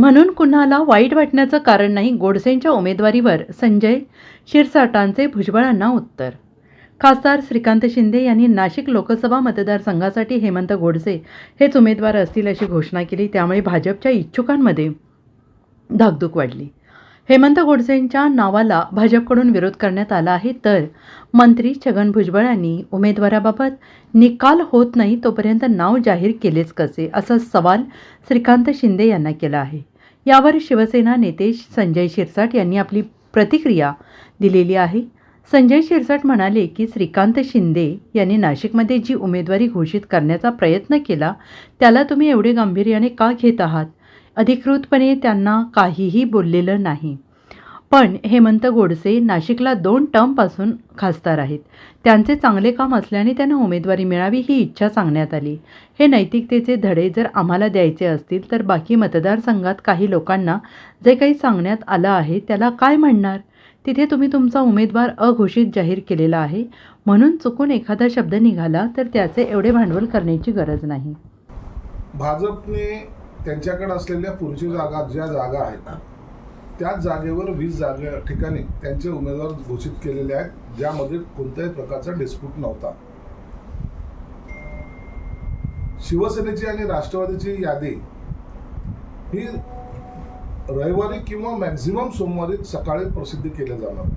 म्हणून कुणाला वाईट वाटण्याचं कारण नाही गोडसेंच्या उमेदवारीवर संजय शिरसाटांचे भुजबळांना उत्तर. खासदार श्रीकांत शिंदे यांनी नाशिक लोकसभा मतदारसंघासाठी हेमंत गोडसे हेच उमेदवार असतील अशी घोषणा केली त्यामुळे भाजपच्या इच्छुकांमध्ये धाकधूक वाढली. हेमंत गोडसेंच्या नावाला भाजपकडून विरोध करण्यात आला आहे तर मंत्री छगन भुजबळ यांनी उमेदवाराबाबत निकाल होत नाही तोपर्यंत नाव जाहीर केलेच कसे असा सवाल श्रीकांत शिंदे यांना केला आहे. यावर शिवसेना नेते संजय शिरसाट यांनी आपली प्रतिक्रिया दिलेली आहे. संजय शिरसाट म्हणाले की श्रीकांत शिंदे यांनी नाशिकमध्ये जी उमेदवारी घोषित करण्याचा प्रयत्न केला त्याला तुम्ही एवढे गांभीर्याने का घेत आहात? अधिकृतपणे त्यांना काहीही बोललेलं नाही. पण हेमंत गोडसे नाशिकला दोन टर्मपासून खासदार आहेत. त्यांचे चांगले काम असल्याने त्यांना उमेदवारी मिळावी ही इच्छा सांगण्यात आली. हे नैतिकतेचे धडे जर आम्हाला द्यायचे असतील तर बाकी मतदारसंघात काही लोकांना जे काही सांगण्यात आलं आहे त्याला काय म्हणणार? तिथे तुम्ही तुमचा उमेदवार अघोषित जाहीर केलेला आहे. म्हणून चुकून एखादा शब्द निघाला तर त्याचे एवढे भांडवल करण्याची गरज नाही. भाजपने त्यांच्याकडे असलेल्या पुढची जागा ज्या जागा आहेत त्याच जागेवर वीस जागे ठिकाणी त्यांचे उमेदवार घोषित केलेले आहेत ज्यामध्ये कोणत्याही प्रकारचा डिस्प्यूट नव्हता. शिवसेनेची आणि राष्ट्रवादीची यादी ही रविवारी किंवा मॅक्झिमम सोमवारी सकाळी प्रसिद्ध केल्या जाणार.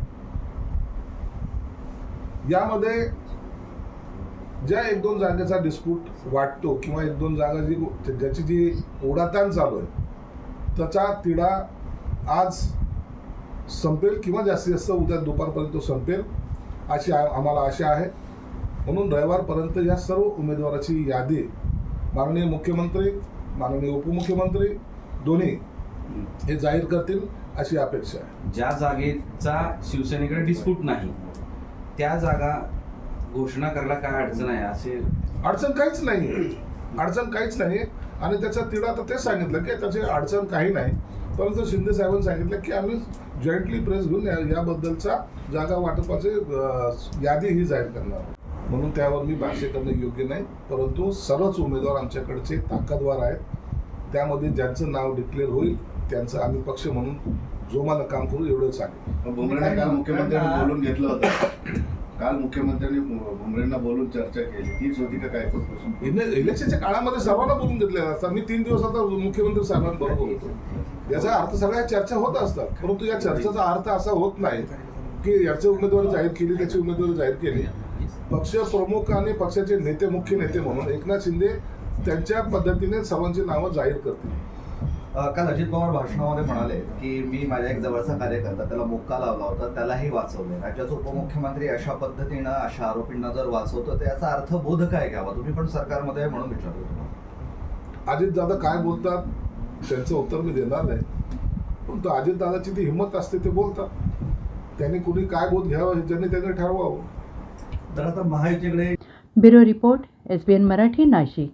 यामध्ये ज्या एक दोन जागेचा डिस्प्यूट वाटतो किंवा एक दोन जागा जी ज्याची जी ओढाताण चालू आहे त्याचा तिढा आज संपेल किंवा जास्तीत जास्त उद्या दुपारपर्यंत तो संपेल अशी आम्हाला आशा आहे. म्हणून रविवारपर्यंत या सर्व उमेदवाराची यादी माननीय मुख्यमंत्री माननीय उपमुख्यमंत्री दोन्ही हे जाहीर करतील अशी अपेक्षा आहे. ज्या जागेचा शिवसेनेकडे डिस्प्यूट नाही त्या जागा घोषणा करायला काय अडचण आहे असे अडचण काहीच नाही अडचण काहीच नाही आणि त्याचा तिढा तर तेच सांगितलं की त्याची अडचण काही नाही. परंतु शिंदे साहेबांनी सांगितलं की आम्ही जॉईंटली प्रेस घेऊन याबद्दलचा जागा वाटपाचे यादी ही जाहीर करणार म्हणून त्यावर मी भाष्य करणं योग्य नाही. परंतु सर्वच उमेदवार आमच्याकडचे ताकदवार आहेत. त्यामध्ये ज्यांचं नाव डिक्लेअर होईल त्यांचं आम्ही पक्ष म्हणून जोमानं काम करू भुमरेने काल मुख्यमंत्र्यांनी बोलून घेतलं होतं. काल मुख्यमंत्र्यांनी भुमरेंना बोलून चर्चा केली. तीच होती का काय इलेक्शनच्या काळामध्ये सर्वांना बोलून घेतलेलं असतं मी तीन दिवस आता मुख्यमंत्री साहेबांबरोबर होतो. याचा अर्थ सगळ्या चर्चा होत असतात. परंतु या चर्चेचा अर्थ असा होत नाही की याची उमेदवारी जाहीर केली त्याची उमेदवारी जाहीर केली. पक्ष प्रमुख आणि पक्षाचे नेते मुख्य नेते म्हणून एकनाथ शिंदे त्यांच्या पद्धतीने सर्वांची नावं जाहीर करतील. काल अजित पवार भाषणामध्ये म्हणाले की मी माझ्या एक जवळचा कार्यकर्ता त्याला मुक्का लावला होता त्यालाही वाचवले. राज्याचे उपमुख्यमंत्री अशा पद्धतीनं अशा आरोपींना जर वाचवतो तर याचा अर्थ बोध काय घ्यावा? तुम्ही पण सरकारमध्ये म्हणून विचारतो तुम्हाला अजित दादा काय बोलतात? त्यांचं उत्तर मी देणार नाही. परंतु अजित दादाची ती हिंमत असते ते बोलतात. त्यांनी कुणी काय बोध घ्यावं हे ज्यांनी त्यांनी ठरवावं. तर आता महायुतीकडे bureau report S B N Marathi Nashik.